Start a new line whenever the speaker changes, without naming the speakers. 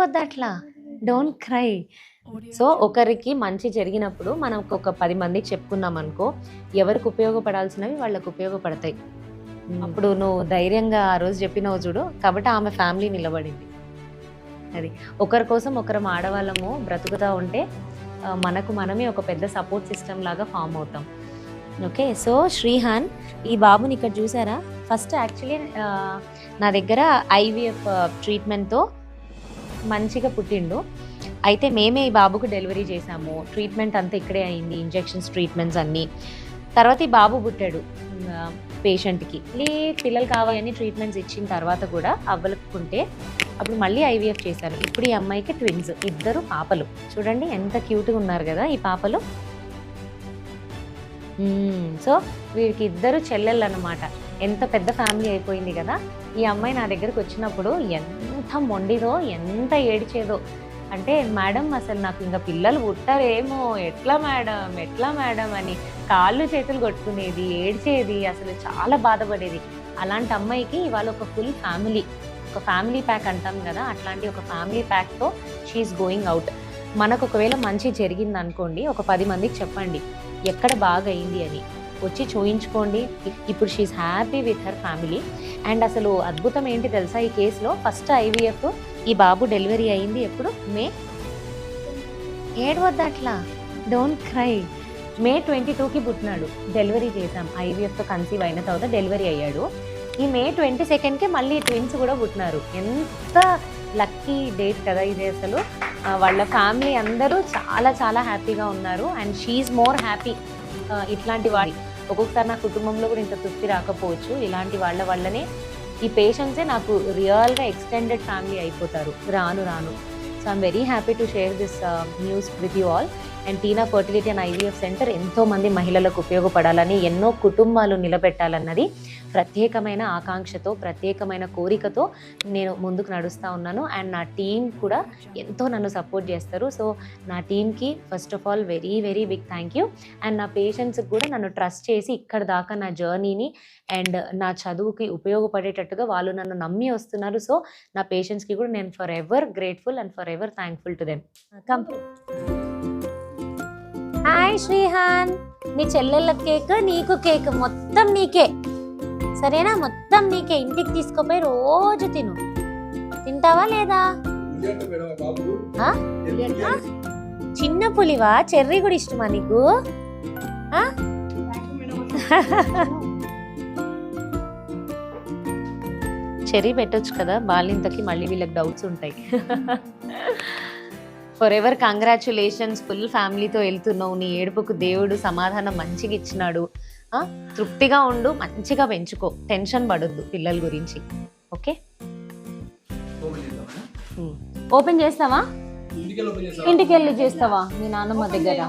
ఏడవద్దు అట్లా. Don't cry so ఒకరికి మంచి జరిగినప్పుడు మనం ఒక పది మందికి చెప్పుకున్నాం అనుకో ఎవరికి ఉపయోగపడాల్సినవి వాళ్ళకి ఉపయోగపడతాయి. అప్పుడు నువ్వు ధైర్యంగా ఆ రోజు చెప్పినావు చూడు కాబట్టి ఆమె ఫ్యామిలీ నిలబడింది. అది. ఒకరి కోసం ఒకరం ఆడవాళ్ళము బ్రతుకుతూ ఉంటే మనకు మనమే ఒక పెద్ద సపోర్ట్ సిస్టమ్ లాగా ఫామ్ అవుతాం. ఓకే సో శ్రీహాన్ ఈ బాబుని ఇక్కడ చూసారా? ఫస్ట్ యాక్చువల్లీ నా దగ్గర ఐవీఎఫ్ ట్రీట్మెంట్తో మంచిగా పుట్టిండు. అయితే మేమే ఈ బాబుకు డెలివరీ చేసాము ట్రీట్మెంట్ అంతా ఇక్కడే అయింది. ఇంజెక్షన్స్ ట్రీట్మెంట్స్ అన్నీ. తర్వాత ఈ బాబు పుట్టాడు పేషెంట్కి. మళ్ళీ పిల్లలు కావాలని ట్రీట్మెంట్స్ ఇచ్చిన తర్వాత కూడా అవ్వలుకుంటే అప్పుడు మళ్ళీ ఐవీఎఫ్ చేశారు. ఇప్పుడు ఈ అమ్మాయికి ట్విన్స్ ఇద్దరు పాపలు. చూడండి ఎంత క్యూట్గా ఉన్నారు కదా ఈ పాపలు. సో వీరికి ఇద్దరు చెల్లెళ్ళు అనమాట ఎంత పెద్ద ఫ్యామిలీ అయిపోయింది కదా. ఈ అమ్మాయి నా దగ్గరకు వచ్చినప్పుడు ఎంత మొండిదో ఎంత ఏడిచేదో. అంటే మేడం అసలు నాకు ఇంకా పిల్లలు పుట్టారేమో. ఎట్లా మేడం ఎట్లా మేడం అని కాళ్ళు చేతులు కొట్టుకునేది ఏడ్చేది అసలు చాలా బాధపడేది. అలాంటి అమ్మాయికి ఇవాళ ఒక ఫుల్ ఫ్యామిలీ ఒక ఫ్యామిలీ ప్యాక్ అంటాం కదా. అట్లాంటి ఒక ఫ్యామిలీ ప్యాక్తో షీఈస్ గోయింగ్ అవుట్ మనకు ఒకవేళ మంచి జరిగింది అనుకోండి ఒక పది మందికి చెప్పండి ఎక్కడ బాగా అయింది అని. వచ్చి చూయించుకోండి. ఇప్పుడు she is happy with her family and అసలు అద్భుతం ఏంటి తెలుసా ఈ కేసులో? ఫస్ట్ ఐవీఎఫ్ ఈ బాబు డెలివరీ అయింది ఎప్పుడు? మే ఏడవద్దు అట్లా. డోంట్ క్రై మే ట్వంటీ టూకి పుట్టినాడు. డెలివరీ చేశాం. ఐవీఎఫ్తో కన్సీవ్ అయిన తర్వాత డెలివరీ అయ్యాడు. ఈ మే ట్వంటీ సెకండ్కి మళ్ళీ ట్విన్స్ కూడా పుట్టినారు. ఎంత లక్కీ డేట్ కదా ఇది అసలు. వాళ్ళ ఫ్యామిలీ అందరూ చాలా చాలా హ్యాపీగా ఉన్నారు. అండ్ షీఈ్ మోర్ హ్యాపీ ఇట్లాంటి వాడి ఒక్కొక్కసారి నా కుటుంబంలో కూడా ఇంత తృప్తి రాకపోవచ్చు. ఇలాంటి వాళ్ళ వల్లనే ఈ పేషెంట్సే నాకు రియల్గా ఎక్స్టెండెడ్ ఫ్యామిలీ అయిపోతారు. రాను రాను. So I'm very happy to share this news with you all and Tina fertility and IVF centre ఎంతోమంది మహిళలకు ఉపయోగపడాలని ఎన్నో కుటుంబాలు నిలబెట్టాలన్నది ప్రత్యేకమైన ఆకాంక్షతో ప్రత్యేకమైన కోరికతో నేను ముందుకు నడుస్తూ ఉన్నాను. అండ్ నా టీం కూడా ఎంతో నన్ను సపోర్ట్ చేస్తారు. సో నా టీంకి first of all very very big thank you. And నా పేషెంట్స్కి కూడా నన్ను ట్రస్ట్ చేసి ఇక్కడ దాకా నా జర్నీని అండ్ నా చదువుకి ఉపయోగపడేటట్టుగా వాళ్ళు నన్ను నమ్మి వస్తున్నారు. సో నా పేషెంట్స్కి కూడా నేను forever grateful and forever thankful to them complete hi Srihan. నీ చెల్లెళ్ళ కేక్ నీకు కేక్. మొత్తం నీకే. సరేనా? మొత్తం నీకే. ఇంటికి తీసుకుపోయి రోజు తిను. తింటావా లేదా? చిన్న పులివా? చెర్రీ కూడా ఇష్టమా నీకు? చెర్రీ పెట్టొచ్చు కదా? బాలింతకి మళ్ళీ వీళ్ళకి డౌట్స్ ఉంటాయి. ఫర్ ఎవర్ కంగ్రాచులేషన్స్ ఫుల్ ఫ్యామిలీతో వెళ్తున్నావు. నీ ఏడుపుకు దేవుడు సమాధానం మంచిగా ఇచ్చినాడు? తృప్తిగా ఉండు మంచిగా పెంచుకో. టెన్షన్ పడొద్దు పిల్లల గురించి. ఓకే ఓపెన్ చేస్తావా? ఇంటికి వెళ్ళి చేస్తావా? మీ నాన్నమ్మ దగ్గర?